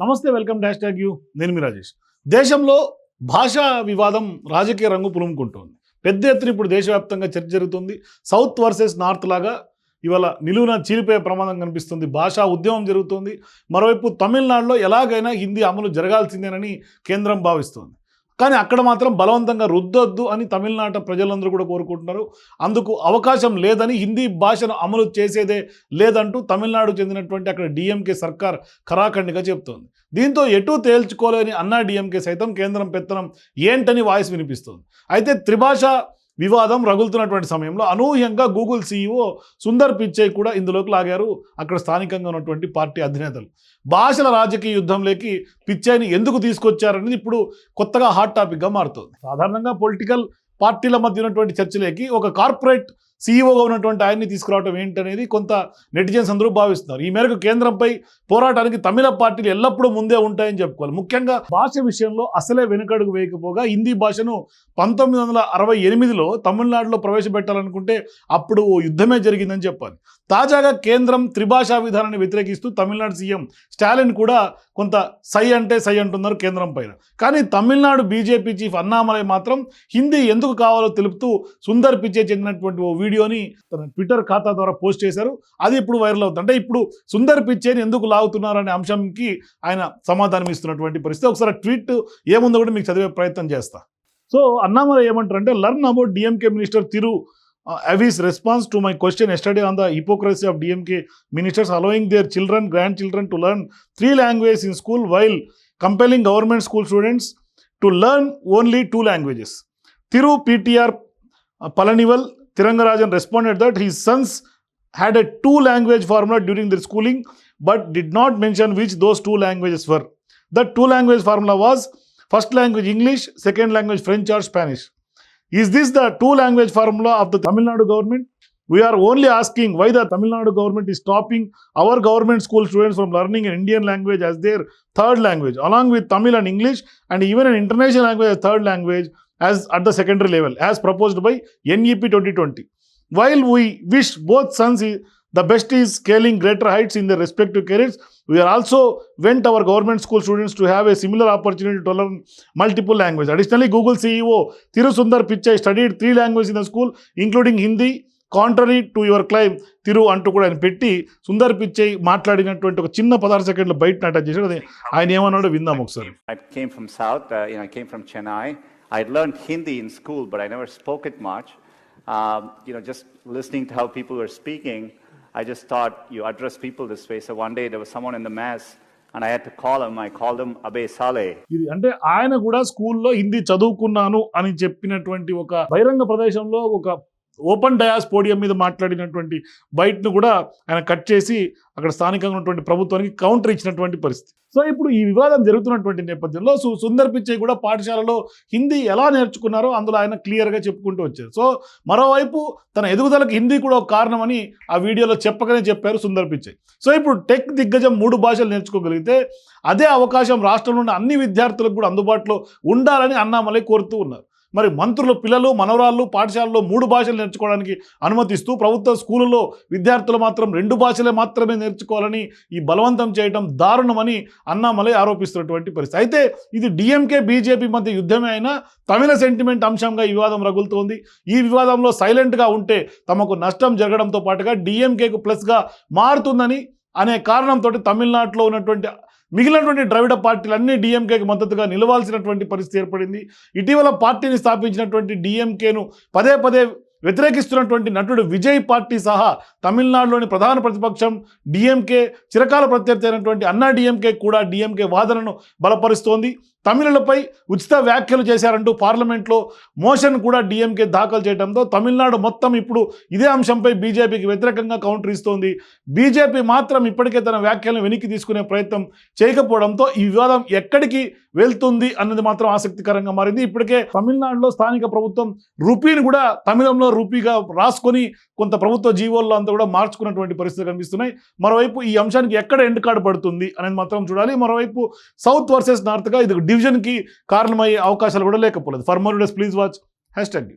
నమస్తే welcome dash tag you. నేను మీ రాజేష్. దేశంలో భాషా వివాదం రాజకీయ రంగు పులుముకుంటోంది. పెద్ద ఎత్తున ఇప్పుడు దేశవ్యాప్తంగా చర్చ జరుగుతుంది. సౌత్ వర్సెస్ నార్త్ లాగా ఇవాళ నిలువున చీలిపోయే ప్రమాదం కనిపిస్తుంది. భాషా ఉద్యమం జరుగుతుంది. మరోవైపు తమిళనాడులో ఎలాగైనా హిందీ అమలు జరగాల్సిందేనని కేంద్రం భావిస్తోంది. కానీ అక్కడ మాత్రం బలవంతంగా రుద్దొద్దు అని తమిళనాట ప్రజలందరూ కూడా కోరుకుంటున్నారు. అందుకు అవకాశం లేదని హిందీ భాషను అమలు చేసేదే లేదంటూ తమిళనాడు చెందినటువంటి అక్కడ డిఎంకే సర్కార్ ఖరాఖండిగా చెప్తోంది. దీంతో ఎటూ తేల్చుకోలేని అన్నా డిఎంకే సైతం కేంద్రం పెత్తనం ఏంటని వాయిస్ వినిపిస్తోంది. అయితే త్రిభాష వివాదం రగులుతున్నటువంటి సమయంలో అనూహ్యంగా గూగుల్ సీఈఓ సుందర్ పిచ్చై కూడా ఇందులోకి లాగారు. అక్కడ స్థానికంగా ఉన్నటువంటి పార్టీ అధినేతలు. భాషల రాజకీయ యుద్ధంలోకి పిచ్చైని ఎందుకు తీసుకొచ్చారనేది ఇప్పుడు కొత్తగా హాట్ టాపిక్గా మారుతుంది. సాధారణంగా పొలిటికల్ పార్టీల మధ్య ఉన్నటువంటి చర్చలేకి ఒక కార్పొరేట్ సీఈఓగా ఉన్నటువంటి ఆయన్ని తీసుకురావడం ఏంటనేది కొంత నెటిజన్స్ అందరూ భావిస్తున్నారు. ఈ మేరకు కేంద్రంపై పోరాటానికి తమిళ పార్టీలు ఎల్లప్పుడూ ముందే ఉంటాయని చెప్పుకోవాలి. ముఖ్యంగా భాష విషయంలో అసలే వెనుకడుగు వేయకపోగా హిందీ భాషను పంతొమ్మిది వందల అరవై ఎనిమిదిలో తమిళనాడులో ప్రవేశపెట్టాలనుకుంటే అప్పుడు ఓ యుద్ధమే జరిగిందని చెప్పాలి. తాజాగా కేంద్రం త్రిభాషా విధానాన్ని వ్యతిరేకిస్తూ తమిళనాడు సీఎం స్టాలిన్ కూడా కొంత సై అంటే సై అంటున్నారు కేంద్రం పైన. కానీ తమిళనాడు బీజేపీ చీఫ్ అన్నామలై మాత్రం హిందీ ఎందుకు కావాలో తెలుపుతూ సుందర్ పిచ్చే చెందినటువంటి ఓ వీడియోని తన ట్విట్టర్ ఖాతా ద్వారా పోస్ట్ చేశారు. అది ఇప్పుడు వైరల్ అవుతుంది? అంటే ఇప్పుడు సుందర్ పిచ్చేని ఎందుకు లాగుతున్నారు అనే అంశంకి ఆయన సమాధానం ఇస్తున్నటువంటి పరిస్థితి. ఒకసారి ట్వీట్ ఏముందో కూడా మీకు చదివే ప్రయత్నం చేస్తా. సో అన్నామలై ఏమంటారు అంటే learn about DMK minister Thiru his response to my question a study on the hypocrisy of DMK ministers allowing their children grandchildren to learn three language in school while compelling government school students to learn only two languages Thiru PTR Palanivel Tirangarajan responded that his sons had a two language formula during their schooling but did not mention which those two languages were. The two language formula was first language English, second language French or Spanish. Is this the two language formula of the Tamil Nadu government? We are only asking why the Tamil Nadu government is stopping our government school students from learning an Indian language as their third language, along with Tamil and English, and even an international language as third language as at the secondary level, as proposed by E NEP 2020. While we wish both sons i- the best is scaling greater heights in their respective careers, we are also went our government school students to have a similar opportunity to learn multiple languages. Additionally, Google CEO Thiru Sundar Pichai studied three languages in the school, including Hindi. Contrary to your claim Thiru అంటూ కూడా ఆయన పెట్టి సుందర్ పిచ్చై మాట్లాడినటువంటి ఒక చిన్న పదహారు సెకండ్ల బయట అటాచ్ చేశాడు అది ఆయన ఏమన్నాడో విందాం ఒకసారి I came from South, uh, you know, I from Chennai. I learned Hindi in school, but I never spoke it much. Um, you know, just listening to how people were speaking, I just thought you address people this way. So one day there was someone in the mass, and I had to call him. I called him Abe Saleh. ఇది అంటే ఆయన కూడా స్కూల్లో హిందీ చదువుకున్నాను అని చెప్పినటువంటి ఒక బహిరంగ ప్రదేశంలో ఒక ఓపెన్ డయాస్ పోడియం మీద మాట్లాడినటువంటి బయటను కూడా ఆయన కట్ చేసి అక్కడ స్థానికంగా ఉన్నటువంటి ప్రభుత్వానికి కౌంటర్ ఇచ్చినటువంటి పరిస్థితి. సో ఇప్పుడు ఈ వివాదం జరుగుతున్నటువంటి నేపథ్యంలో సో సుందర్ పిచ్చై కూడా పాఠశాలలో హిందీ ఎలా నేర్చుకున్నారో అందులో ఆయన క్లియర్గా చెప్పుకుంటూ వచ్చారు. సో మరోవైపు తన ఎదుగుదలకు హిందీ కూడా ఒక కారణమని ఆ వీడియోలో చెప్పకనే చెప్పారు సుందర్ పిచ్చై. సో ఇప్పుడు టెక్ దిగ్గజం మూడు భాషలు నేర్చుకోగలిగితే అదే అవకాశం రాష్ట్రంలో ఉన్న అన్ని విద్యార్థులకు కూడా అందుబాటులో ఉండాలని అన్నామలై కోరుతూ ఉన్నారు. మరి మంత్రులు పిల్లలు మనవరాళ్ళు పాఠశాలలో మూడు భాషలు నేర్చుకోవడానికి అనుమతిస్తూ ప్రభుత్వ స్కూళ్ళలో విద్యార్థులు మాత్రం రెండు భాషలే మాత్రమే నేర్చుకోవాలని ఈ బలవంతం చేయడం దారుణమని అన్నామలై ఆరోపిస్తున్నటువంటి పరిస్థితి. అయితే ఇది డిఎంకే బీజేపీ మధ్య యుద్ధమే అయినా తమిళ సెంటిమెంట్ అంశంగా ఈ వివాదం రగులుతోంది. ఈ వివాదంలో సైలెంట్గా ఉంటే తమకు నష్టం జరగడంతో పాటుగా డిఎంకేకు ప్లస్గా మారుతుందని అనే కారణంతో తమిళనాడులో ఉన్నటువంటి మిగిలినటువంటి ద్రవిడ పార్టీలన్నీ డిఎంకేకి మద్దతుగా నిలవాల్సినటువంటి పరిస్థితి ఏర్పడింది. ఇటీవల పార్టీని స్థాపించినటువంటి డిఎంకేను పదే పదే వ్యతిరేకిస్తున్నటువంటి నటుడు విజయ్ పార్టీ సహా తమిళనాడులోని ప్రధాన ప్రతిపక్షం డిఎంకే చిరకాల ప్రత్యర్థి అయినటువంటి అన్నా డిఎంకే కూడా డిఎంకే వాదనను బలపరుస్తోంది. తమిళులపై ఉచిత వ్యాఖ్యలు చేశారంటూ పార్లమెంట్లో మోషన్ కూడా డిఎంకే దాఖలు చేయడంతో తమిళనాడు మొత్తం ఇప్పుడు ఇదే అంశంపై బీజేపీకి వ్యతిరేకంగా కౌంటర్ ఇస్తోంది. బీజేపీ మాత్రం ఇప్పటికే తన వ్యాఖ్యలను వెనక్కి తీసుకునే ప్రయత్నం చేయకపోవడంతో ఈ వివాదం ఎక్కడికి వెళ్తుంది అన్నది మాత్రం ఆసక్తికరంగా మారింది. ఇప్పటికే తమిళనాడులో స్థానిక ప్రభుత్వం రూపీని కూడా తమిళంలో రూపీగా రాసుకొని కొంత ప్రభుత్వ జీవోల్లో అంతా కూడా మార్చుకున్నటువంటి పరిస్థితులు కనిపిస్తున్నాయి. మరోవైపు ఈ అంశానికి ఎక్కడ ఎండ్ కార్డు పడుతుంది అనేది మాత్రం చూడాలి. మరోవైపు సౌత్ వర్సెస్ నార్త్గా ఇది డివిజన్కి కారణమయ్యే అవకాశాలు కూడా లేకపోలేదు. For more days please watch. Hashtag.